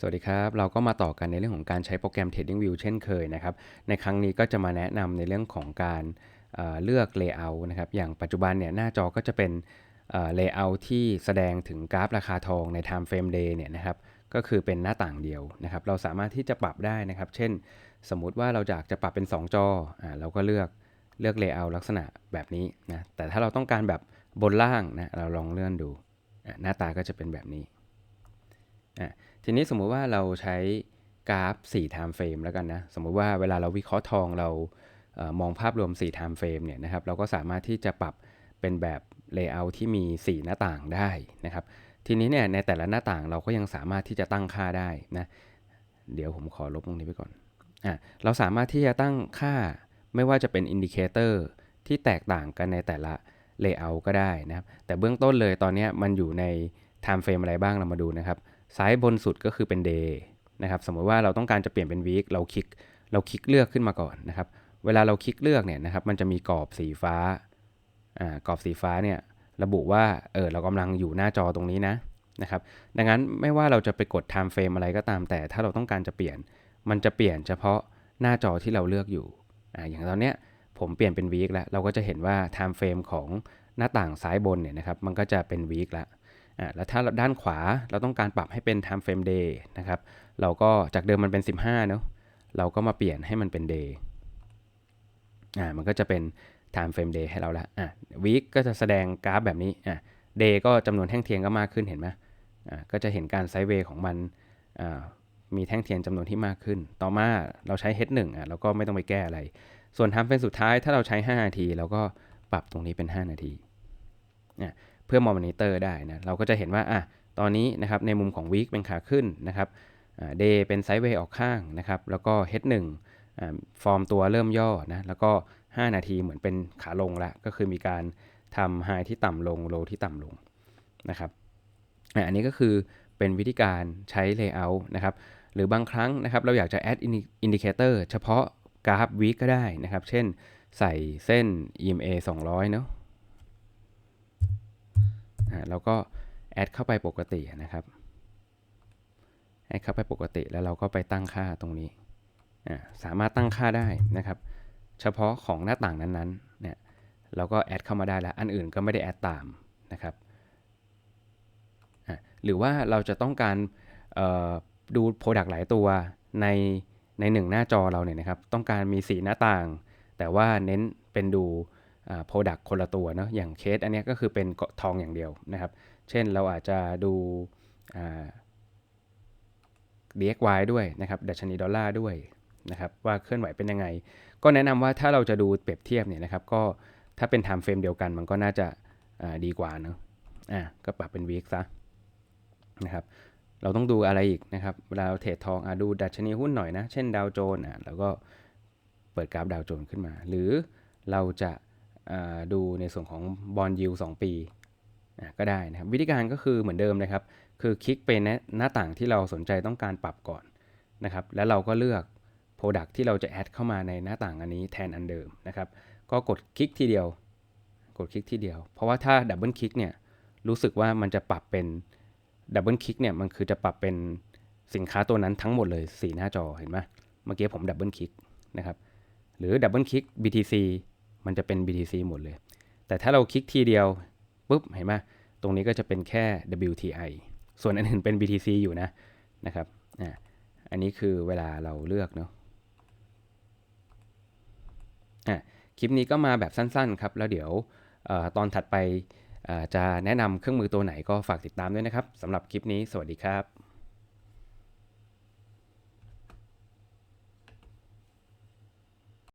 สวัสดีครับ เราก็มาต่อกันในเรื่องของการใช้โปรแกรม TradingView เช่นเคยนะครับ ในครั้งนี้ก็จะมาแนะนำในเรื่องของการเเลือก Layout นะครับ อย่างปัจจุบันเนี่ยหน้าจอก็จะเป็นเอ่อ Layout ที่แสดงถึงกราฟราคาทองใน Time Frame Day เนี่ยนะครับ ก็คือเป็นหน้าต่างเดียวนะครับ เราสามารถที่จะปรับได้นะครับ เช่น สมมุติว่าเราอยากจะปรับเป็น 2 จออเราก็เลือกเลือก Layout ลักษณะแบบนี้นะ แต่ถ้าเราต้องการแบบบนล่างนะ เราลองเลื่อนดู หน้าตาก็จะเป็นแบบนี้ทีนี้สมมุติว่าเราใช้กราฟ4 time frame แล้วกันนะ สมมุติว่าเวลาเราวิเคราะห์ทองเราเออมองภาพรวม4 time frame เนี่ยนะครับ เราก็สามารถที่จะปรับเป็นแบบ layout ที่มี 4 หน้าต่างได้นะครับ ทีนี้เนี่ยในแต่ละหน้าต่างเราก็ยังสามารถที่จะตั้งค่าได้นะ เดี๋ยวผมขอลบตรงนี้ไปก่อนอะเราสามารถที่จะตั้งค่าไม่ว่าจะเป็นอินดิเคเตอร์ที่แตกต่างกันในแต่ละ layout ก็ได้นะครับ แต่เบื้องต้นเลยตอนนี้มันอยู่ใน time frame อะไรบ้างเรามาดูนะครับ ซ้ายบนสุดก็คือเป็น day นะครับสมมติว่าเราต้องการจะเปลี่ยนเป็น week เราคลิกเราคลิกเลือกขึ้นมาก่อนนะครับเวลาเราคลิกเลือกเนี่ยนะครับมันจะมีกรอบสีฟ้าอ่ากรอบสีฟ้าเนี่ยระบุว่าเออเรากำลังอยู่หน้าจอตรงนี้นะนะครับดังนั้นไม่ว่าเราจะไปกด time frame อะไรก็ตาม แต่ถ้าเราต้องการจะเปลี่ยน มันจะเปลี่ยนเฉพาะหน้าจอที่เราเลือกอยู่อ่าอย่างตอนเนี้ยผมเปลี่ยนเป็น week แล้ว เราก็จะเห็นว่า time frame ของหน้าต่างซ้ายบนเนี่ยนะครับ มันก็จะเป็น week แล้ว อ่าแล้วถ้าด้านขวาเราต้องการปรับให้เป็น time frame day นะครับ เราก็จากเดิมมันเป็น 15เนาะเราก็มาเปลี่ยนให้มันเป็น day อ่ามันก็จะเป็น time frame day ให้เราละอ่า week ก็จะแสดงกราฟแบบนี้อ่า day ก็จำนวนแท่งเทียนก็มากขึ้นเห็นไหมอ่าก็จะเห็นการไซด์เวย์ของมันอ่ามีแท่งเทียนจำนวนที่มากขึ้น ต่อมาเราใช้ H1 อะเราก็ไม่ต้องไปแก้อะไร ส่วน time frame สุดท้ายถ้าเราใช้ 5 นาที เราก็ปรับตรงนี้เป็น 5 นาทีอ่า เพื่อมอนิเตอร์ได้นะเราก็จะเห็นว่าอะตอนนี้นะครับในมุมของ week เป็นขาขึ้นนะครับอ่า day เป็นไซด์เวย์ออกข้างนะครับแล้วก็ H1 อ่าฟอร์มตัวเริ่มย่อนะแล้วก็ 5 นาทีเหมือนเป็นขาลงล้วก็คือมีการทำไฮที่ต่ำลงโลที่ต่ำลงนะครับอันนี้ก็คือเป็นวิธีการใช้ layout นะครับหรือบางครั้งนะครับเราอยากจะ add indicator เฉพาะกราฟ week ก็ได้นะครับ เช่นใส่เส้น EMA 200 เนาะ อ่าแล้วก็แอดเข้าไปปกตินะครับ แอดเข้าไปปกติแล้วเราก็ไปตั้งค่าตรงนี้ สามารถตั้งค่าได้นะครับ เฉพาะของหน้าต่างนั้นๆ เนี่ย เราก็แอดเข้ามาได้แล้ว อันอื่นก็ไม่ได้แอดตามนะครับ หรือว่าเราจะต้องการดูโปรดักต์หลายตัวในในหนึ่งหน้าจอเราเนี่ยนะครับ ต้องการมี4หน้าต่าง แต่ว่าเน้นเป็นดู โปรดักต์คนละตัวเนาะอย่างเคสอันนี้ก็คือเป็นทองอย่างเดียวนะครับ เช่นเราอาจจะดู DXY ด้วยนะครับดัชนีดอลลาร์ด้วยนะครับว่าเคลื่อนไหวเป็นยังไง ก็แนะนำว่าถ้าเราจะดูเปรียบเทียบเนี่ยนะครับก็ถ้าเป็น time frame เดียวกันมันก็น่าจะดีกว่าเนาะอะก็ปรับเป็น week ซะนะครับเราต้องดูอะไรอีกนะครับเวลาเราเทรดทองอดูดัชนีหุ้นหน่อยนะ เช่นดาวโจนส์อะเราก็เปิดกราฟดาวโจนส์ขึ้นมา หรือเราจะ ดูในส่วนของบอลยู2ปีก็ได้นะครับวิธีการก็คือเหมือนเดิมนะครับ คือคลิกไปหน้าต่างที่เราสนใจต้องการปรับก่อนนะครับ แล้วเราก็เลือก Product ที่เราจะแอดเข้ามาในหน้าต่างอันนี้แทนอันเดิมนะครับ ก็กดคลิกทีเดียว กดคลิกทีเดียว เพราะว่าถ้าดับเบิลคลิกเนี่ยรู้สึกว่ามันจะปรับเป็นดับเบิลคลิกเนี่ยมันคือจะปรับเป็นสินค้าตัวนั้นทั้งหมดเลย 4 หน้าจอเห็นไหมเมื่อกี้ผมดับเบิลคลิกนะครับหรือดับเบิลคลิก BTC มันจะเป็น BTC หมดเลย แต่ถ้าเราคลิกทีเดียวปุ๊บเห็นไหมตรงนี้ก็จะเป็นแค่ WTI ส่วนอันอื่นเป็น BTC อยู่นะนะครับอ่าอันนี้คือเวลาเราเลือกเนาะอะคลิปนี้ก็มาแบบสั้นๆครับ แล้วเดี๋ยวอตอนถัดไปจะแนะนำเครื่องมือตัวไหนก็ฝากติดตามด้วยนะครับสำหรับคลิปนี้สวัสดีครับ